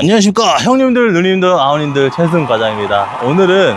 안녕하십니까. 형님들 누님들 아우님들 최승 과장입니다. 오늘은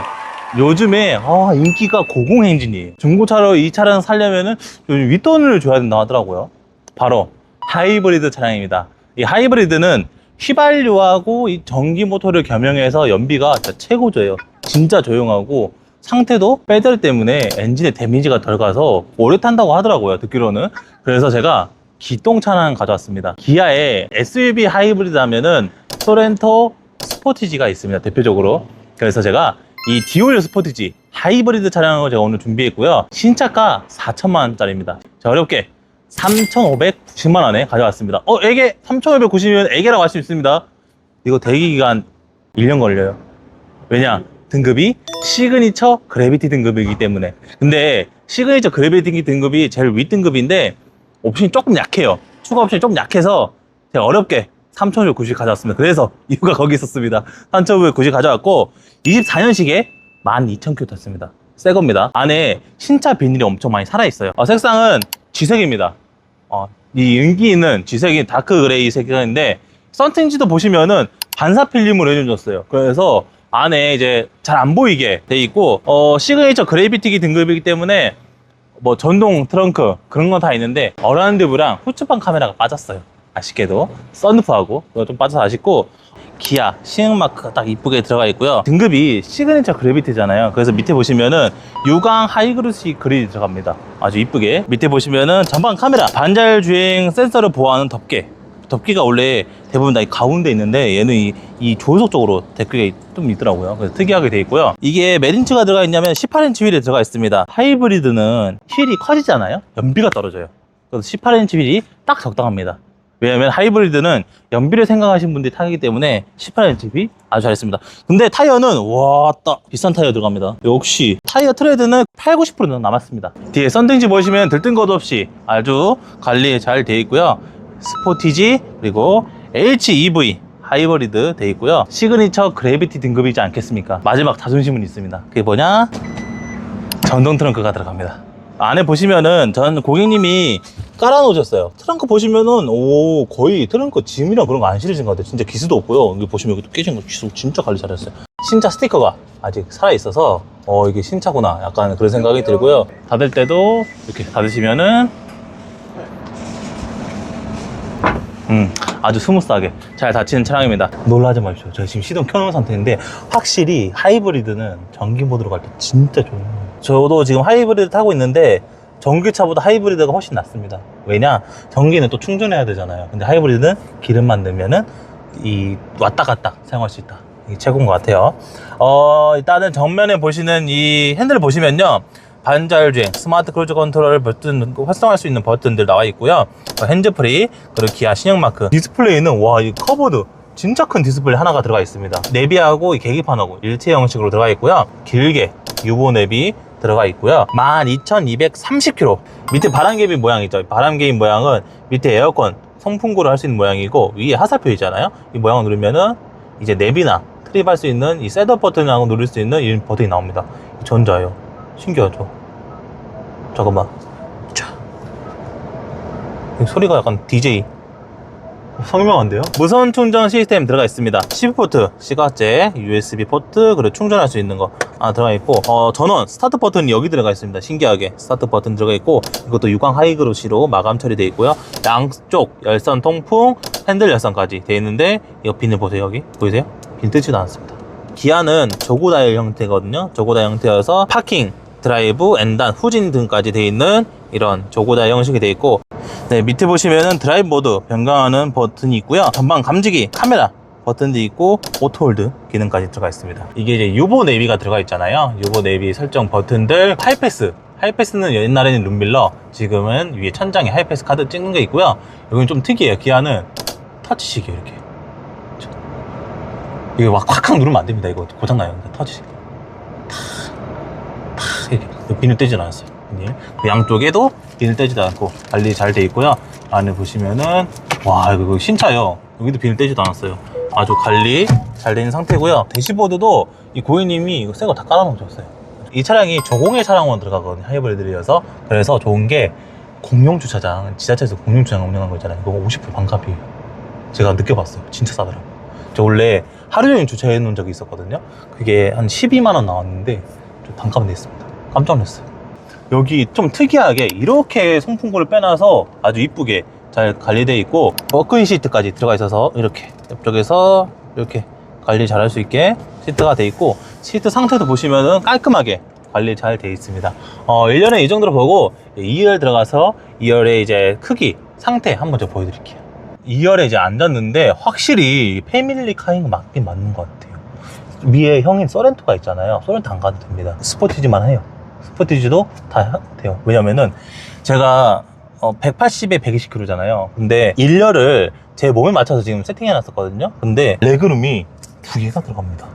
요즘에 아, 인기가 고공행진이에요 중고차로 이 차량 살려면은 요즘 윗돈을 줘야 된다 하더라고요. 바로 하이브리드 차량입니다. 이 하이브리드는 휘발유하고 이 전기 모터를 겸용해서 연비가 진짜 최고조예요. 진짜 조용하고 상태도 배들 때문에 엔진에 데미지가 덜 가서 오래 탄다고 하더라고요 듣기로는. 그래서 제가 기동 차량 가져왔습니다. 기아의 SUV 하이브리드 하면은 소렌토 스포티지가 있습니다 대표적으로. 그래서 제가 이 디올 스포티지 하이브리드 차량을 제가 오늘 준비했고요. 신차가 4천만 원짜리입니다. 자 어렵게 3,590만 원에 가져왔습니다. 어 애게 3,590이면 애게라고 할 수 있습니다. 이거 대기 기간 1년 걸려요. 왜냐? 등급이 시그니처 그래비티 등급이기 때문에. 근데 시그니처 그래비티 등급이 제일 윗등급인데 옵션이 조금 약해요. 추가 옵션이 조금 약해서 제가 어렵게 3,590 가져왔습니다. 그래서 이유가 거기 있었습니다. 3,590 가져왔고 24년식에 12,000km 탔습니다. 새 겁니다. 안에 신차 비닐이 엄청 많이 살아있어요. 어, 색상은 쥐색입니다. 어, 이 윤기 있는 쥐색이 다크 그레이 색인데 썬팅지도 보시면은 반사 필름으로 해주셨어요. 그래서 안에 이제 잘 안 보이게 돼 있고 어, 시그니처 그래비티기 등급이기 때문에 뭐 전동 트렁크 그런 건 다 있는데 어라운드뷰랑 후측방 카메라가 빠졌어요 아쉽게도 썬루프하고 좀 빠져서 아쉽고 기아 시흥 마크가 딱 이쁘게 들어가 있고요 등급이 시그니처 그래비티잖아요 그래서 밑에 보시면은 유광 하이그루시 그릴이 들어갑니다 아주 이쁘게 밑에 보시면은 전방 카메라 반잘 주행 센서를 보호하는 덮개 덮개가 원래 대부분 다이 가운데 있는데 얘는 이, 이 조수석 쪽으로 덮개가 좀 있더라고요. 그래서 특이하게 돼 있고요. 이게 몇 인치가 들어가 있냐면 18인치 휠이 들어가 있습니다. 하이브리드는 휠이 커지잖아요. 연비가 떨어져요. 그래서 18인치 휠이 딱 적당합니다. 왜냐면 하이브리드는 연비를 생각하신 분들이 타기 때문에 18인치 휠 아주 잘했습니다. 근데 타이어는 와따 비싼 타이어 들어갑니다. 역시 타이어 트레드는 8, 90% 남았습니다. 뒤에 썬등지 보시면 들뜬 것 없이 아주 관리 잘돼 있고요. 스포티지 그리고 HEV 하이브리드 돼 있고요 시그니처 그래비티 등급이지 않겠습니까 마지막 자존심은 있습니다 그게 뭐냐 전동 트렁크가 들어갑니다 안에 보시면은 전 고객님이 깔아놓으셨어요 트렁크 보시면은 오 거의 트렁크 짐이랑 그런 거 안 실으신 것 같아요 진짜 기스도 없고요 여기 보시면 여기 깨진 거 기스 진짜 관리 잘했어요 신차 스티커가 아직 살아있어서 어 이게 신차구나 약간 그런 생각이 들고요 닫을 때도 이렇게 닫으시면은 음, 아주 스무스하게 잘 닫히는 차량입니다. 놀라지 마십시오. 제가 지금 시동 켜놓은 상태인데 확실히 하이브리드는 전기 모드로 갈 때 진짜 좋아요. 저도 지금 하이브리드 타고 있는데 전기차보다 하이브리드가 훨씬 낫습니다. 왜냐? 전기는 또 충전해야 되잖아요. 근데 하이브리드는 기름만 넣으면은 이 왔다 갔다 사용할 수 있다. 이게 최고인 것 같아요. 어, 일단은 정면에 보시는 이 핸들을 보시면요. 반자율 주행, 스마트 크루즈 컨트롤 버튼 활성화할 수 있는 버튼들 나와 있고요. 어, 핸즈프리, 그리고 기아 신형 마크. 디스플레이는 와, 이 커버드 진짜 큰 디스플레이 하나가 들어가 있습니다. 내비하고 이 계기판하고 일체 형식으로 들어가 있고요. 길게 유보 내비 들어가 있고요. 12,230km. 밑에 바람개비 모양이죠. 바람개비 모양은 밑에 에어컨 송풍구를 할 수 있는 모양이고 위에 하사표 있잖아요. 이 모양을 누르면은 이제 내비나 트립할 수 있는 이 셋업 버튼하고 누를 수 있는 이 버튼이 나옵니다. 전자예요. 신기하죠? 잠깐만. 자. 이 소리가 약간 DJ. 성명한데요? 무선 충전 시스템 들어가 있습니다. 12포트, 시가잭, USB 포트, 그리고 충전할 수 있는 거 하나 들어가 있고, 어, 전원, 스타트 버튼이 여기 들어가 있습니다. 신기하게. 스타트 버튼 들어가 있고, 이것도 유광 하이그로시로 마감 처리되어 있고요. 양쪽 열선 통풍, 핸들 열선까지 되어 있는데, 이거 비늘 보세요, 여기. 보이세요? 빈 뜨지도 않습니다. 기아는 조고 다일 형태거든요. 조고 다일 형태여서 파킹, 드라이브, 엔단, 후진 등까지 되어 있는 이런 조고 다일 형식이 되어 있고 네, 밑에 보시면은 드라이브 모드 변경하는 버튼이 있고요. 전방 감지기, 카메라 버튼도 있고 오토홀드 기능까지 들어가 있습니다. 이게 이제 유보 내비가 들어가 있잖아요. 유보 내비 설정 버튼들, 하이패스. 하이패스는 옛날에는 룸밀러, 지금은 위에 천장에 하이패스 카드 찍는 게 있고요. 여기는 좀 특이해요. 기아는 터치식이에요, 이렇게. 이게 막 콱콱 누르면 안 됩니다. 이거 고장나요. 터치식. 탁, 이렇게 비늘 떼진 않았어요. 비닐. 그 양쪽에도 비늘 떼지도 않고 관리 잘 돼 있고요. 안에 보시면은 와 이거 신차요. 여기도 비늘 떼지도 않았어요. 아주 관리 잘 된 상태고요. 대시보드도 이 고객님이 이거 새거 다 깔아놓으셨어요. 이 차량이 저공해 차량원 들어가거든요. 하이브리드여서 그래서 좋은 게 공용 주차장 지자체에서 공용 주차장 운영한 거 있잖아요. 이거 50% 반값이에요. 제가 느껴봤어요. 진짜 싸더라고요. 저 원래 하루 종일 주차해 놓은 적이 있었거든요. 그게 한 12만 원 나왔는데 좀 반값 냈습니다. 깜짝 놀랐어요. 여기 좀 특이하게 이렇게 송풍구를 빼놔서 아주 이쁘게 잘 관리되어 있고 워크인 시트까지 들어가 있어서 이렇게 옆쪽에서 이렇게 관리 잘 할 수 있게 시트가 돼 있고 시트 상태도 보시면은 깔끔하게 관리 잘 돼 있습니다. 어, 1년에 이 정도로 보고 2열 들어가서 2열의 이제 크기 상태 한번 좀 보여드릴게요. 2열에 이제 앉았는데 확실히 패밀리 카인 거 맞긴 맞는 것 같아요. 위에 형인 소렌토가 있잖아요. 소렌토 안 가도 됩니다. 스포티지만 해요. 스포티지도 다 돼요. 왜냐면은 제가 180에 120kg잖아요. 근데 1열을 제 몸에 맞춰서 지금 세팅해 놨었거든요. 근데 레그룸이 두 개가 들어갑니다.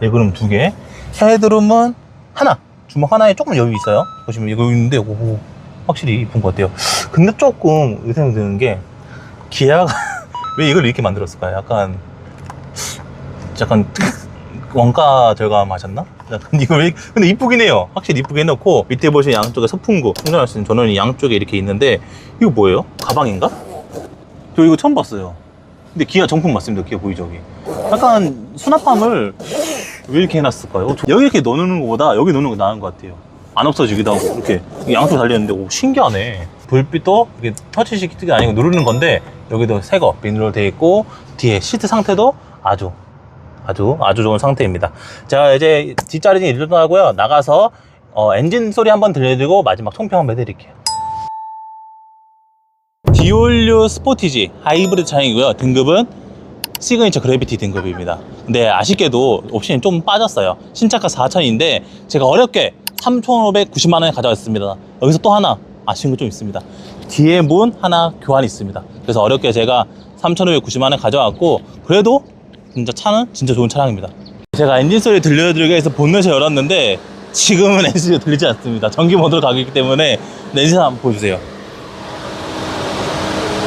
레그룸 두 개. 헤드룸은 하나. 주먹 하나에 조금 여유 있어요. 보시면 이거 있는데 오, 확실히 이쁜 것 같아요. 근데 조금 의생이 드는 게 기아가 왜 이걸 이렇게 만들었을까요? 약간 약간 원가 절감하셨나? 이거 왜 근데 이쁘긴 해요. 확실히 이쁘게 해놓고 밑에 보시면 양쪽에 서풍구 충전할 수 있는 전원이 양쪽에 이렇게 있는데 이거 뭐예요? 가방인가? 저 이거 처음 봤어요. 근데 기아 정품 맞습니다. 기아 보이죠 여기. 약간 수납함을 왜 이렇게 해놨을까요? 여기 이렇게 넣는 것보다 여기 넣는 게 나은 것 같아요. 안 없어지기도 하고 이렇게 양쪽 달렸는데 오 신기하네. 불빛도 이게 터치식 기특이 아니고 누르는 건데 여기도 새거 비닐로 되어 있고 뒤에 시트 상태도 아주 아주 아주 좋은 상태입니다. 자 이제 뒷자리는 일어나고요. 나가서 어, 엔진 소리 한번 들려드리고 마지막 총평 한번 해드릴게요. 디올류 스포티지 하이브리드 차량이고요. 등급은 시그니처 그래비티 등급입니다. 근데 아쉽게도 옵션이 좀 빠졌어요. 신차가 4천인데 제가 어렵게 3,590만 원에 가져왔습니다. 여기서 또 하나 아쉬운 거좀 있습니다. 뒤에 문 하나 교환이 있습니다. 그래서 어렵게 제가 3,590만 원에 가져왔고 그래도 진짜 차는 진짜 좋은 차량입니다. 제가 엔진 소리 들려드리기 위해서 본넷을 열었는데 지금은 엔진 소리가 들리지 않습니다. 전기 모드로 가기 때문에 엔진 한번 보여주세요.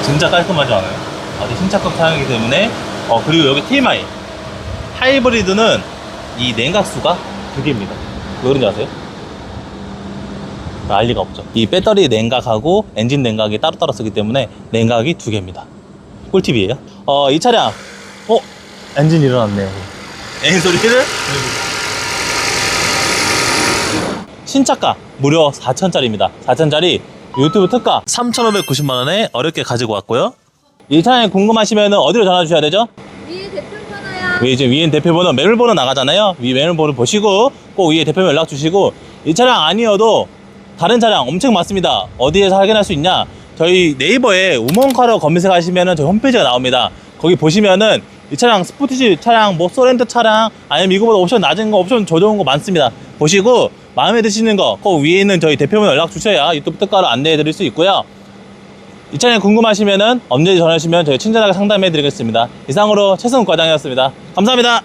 진짜 깔끔하지 않아요? 아주 신차급 차량이기 때문에 어 그리고 여기 TMI 하이브리드는 이 냉각수가 두 개입니다 왜 그런지 아세요? 알 리가 없죠 이 배터리 냉각하고 엔진 냉각이 따로따로 쓰기 때문에 냉각이 두 개입니다 꿀팁이에요 어 이 차량 어? 엔진 일어났네요 엔진 소리를 신차가 무려 4천짜리입니다 4천짜리 유튜브 특가 3,590만 원에 어렵게 가지고 왔고요 이 차량 궁금하시면 어디로 전화 주셔야 되죠? 위에 대표 전화야. 위 이제 위엔 대표번호 매물번호 나가잖아요. 위 매물번호 보시고 꼭 위에 대표번 연락 주시고 이 차량 아니어도 다른 차량 엄청 많습니다. 어디에서 확인할 수 있냐? 저희 네이버에 우먼카로 검색하시면은 저희 홈페이지가 나옵니다. 거기 보시면은 이 차량 스포티지 차량, 뭐 소렌토 차량, 아니면 이거보다 옵션 낮은 거, 옵션 더 좋은 거 많습니다. 보시고 마음에 드시는 거꼭 위에 있는 저희 대표번 연락 주셔야 유튜브 특가로 안내해 드릴 수 있고요. 이 차량 궁금하시면은 언제든지 전화주시면 저희 친절하게 상담해 드리겠습니다. 이상으로 최승욱 과장이었습니다. 감사합니다.